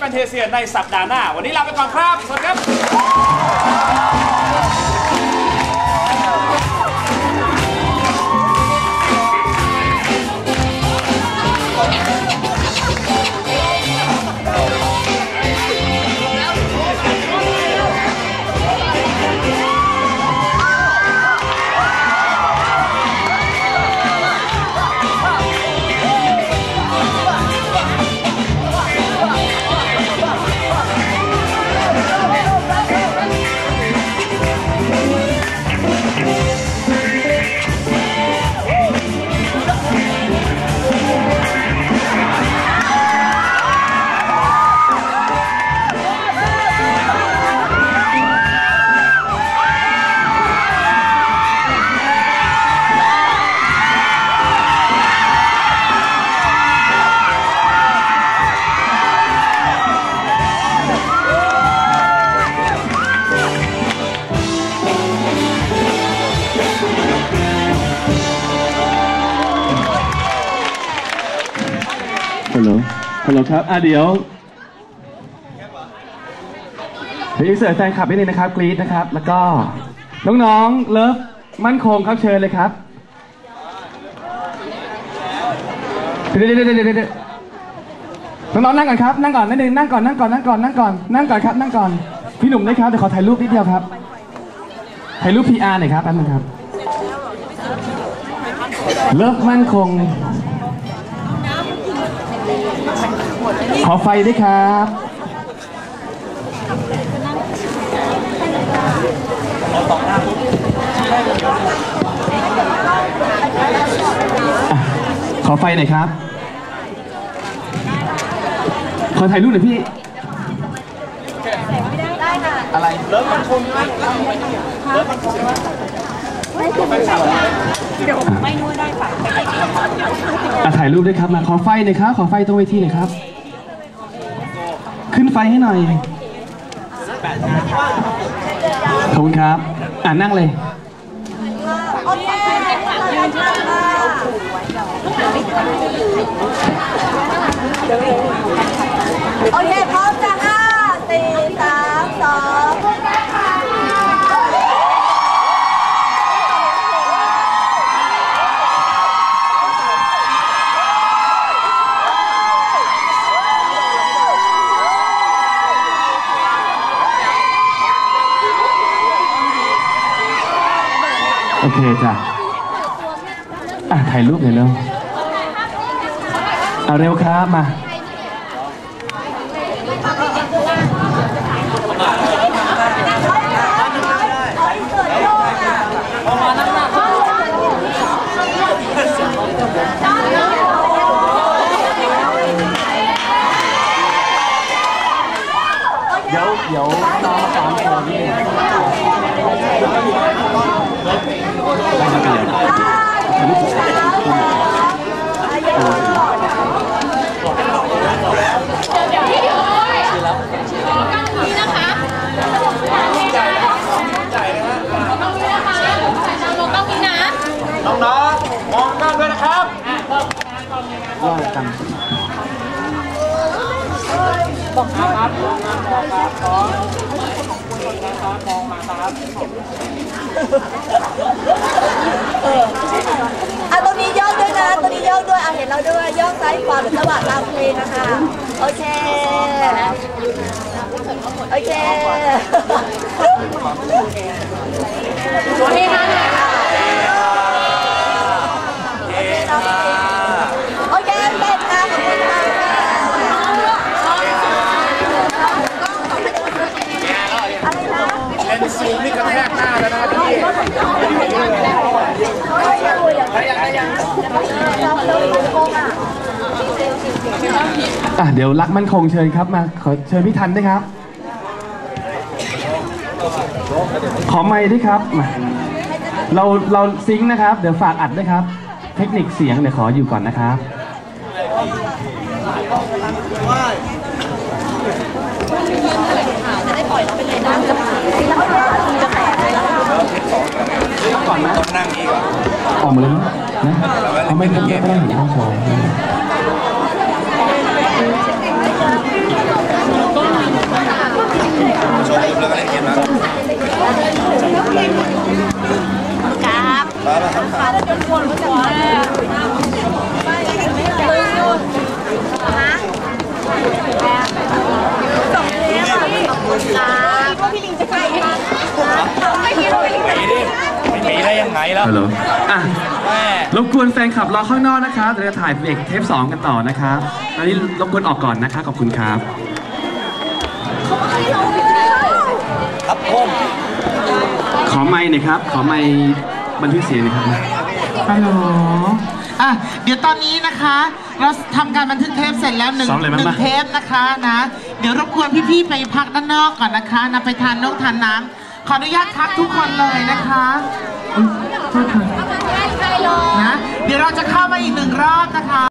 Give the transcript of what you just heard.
แฟนเทเซียในสัปดาห์หน้า วันนี้ลาไปก่อนครับ สวัสดีครับ ฮัลโหล ฮัลโหลครับ อะเดี๋ยวเดี๋ยวอินเสิร์ตแฟนคลับนิดนึงนะครับ กรี๊ดนะครับ แล้วก็ น้องๆ เลิฟ มั่นคงครับ เชิญเลยครับ เดี๋ยวเดี๋ยวเดี๋ยวเดี๋ยวเดี๋ยวน้องๆ นั่งก่อนครับ นั่งก่อนนิดนึงนั่งก่อน นั่งก่อน นั่งก่อน นั่งก่อน นั่งก่อนครับ นั่งก่อน พี่หนุ่มได้ครับ เดี๋ยวขอถ่ายรูปนิดเดียวครับ ถ่ายรูป PR หน่อยครับแป๊บนึงครับ เลิฟมั่นคง ขอไฟด้วยครับอะขอไฟหน่อยครับ ขอถ่ายรูปหน่อยพี่ อะไร เลิฟมันคงเลิฟมัน คงอะถ่ายรูปด้วยครับมาขอไฟหน่อยครับ ขอไฟตรงเวทีหน่อยครับ ขึ้นไฟให้หน่อยขอบคุณครับ อ่านั่งเลย โอเค พร้อมจะห้าสี่สามสอง โอเคจ้ะอะถ่ายรูปหน่อยเร็วเอาเร็วครับมา เดี๋ยวเดี๋ยวน้องสามคนนี่ได้มาเปลี่ยนน้ องๆมองหน้าด้วยนะครับว่ากันอะตรงนี้โยกด้วยนะตรงนี้โยกด้วยอะเห็นเราด้วยโยกซ้ายขวาหรือจังหวะตามเพลงนะคะ โอเค โอเคโอเคนะโอเคเป็นค่ะขอบคุณค่ะอะไรนะ เป็นซูมนี่กระแทกหน้าแล้วนะพี่ อะเดี๋ยวรักมั่นคงเชิญครับมาขอเชิญพี่ทันด้วยครับ ขอไมค์ด้วยครับมาเราเราซิงค์นะครับ เดี๋ยวฝากอัดด้วยครับ เทคนิคเสียงเดี๋ยวขออยู่ก่อนนะครับก่อนนะต้องนั่งอีกออกมาเลยนะนะ เอาไม่ไม่ไม่ได้เห็นห้องโชว์ นแล้วฮัลโหลอะแม่รบกวนแฟนคลับรอข้างนอกนะครับเดี๋ยวจะถ่ายเบรกเทป2กันต่อนะครับตอนนี้รบกวนออกก่อนนะคะขอบคุณครับ ครับผมขอไมค์หน่อยครับ ขอไมค์บันทึกเสียงหน่อยครับฮัลโหลอะ เดี๋ยวตอนนี้นะคะ เราทำการบันทึกเทปเสร็จแล้วหนึ่งซ้อมเลยมั้หยนึ่มางเทปนะคะนะ เดี๋ยวรบกวนพี่ๆไปพักด้านนอกก่อนนะคะนะไปทานนกทานน้ำขออนุญาตพักทุกคนเลยนะคะอุ๊ยโทษค่ะ นะ เดี๋ยวเราจะเข้ามาอีกหนึ่งรอบนะคะ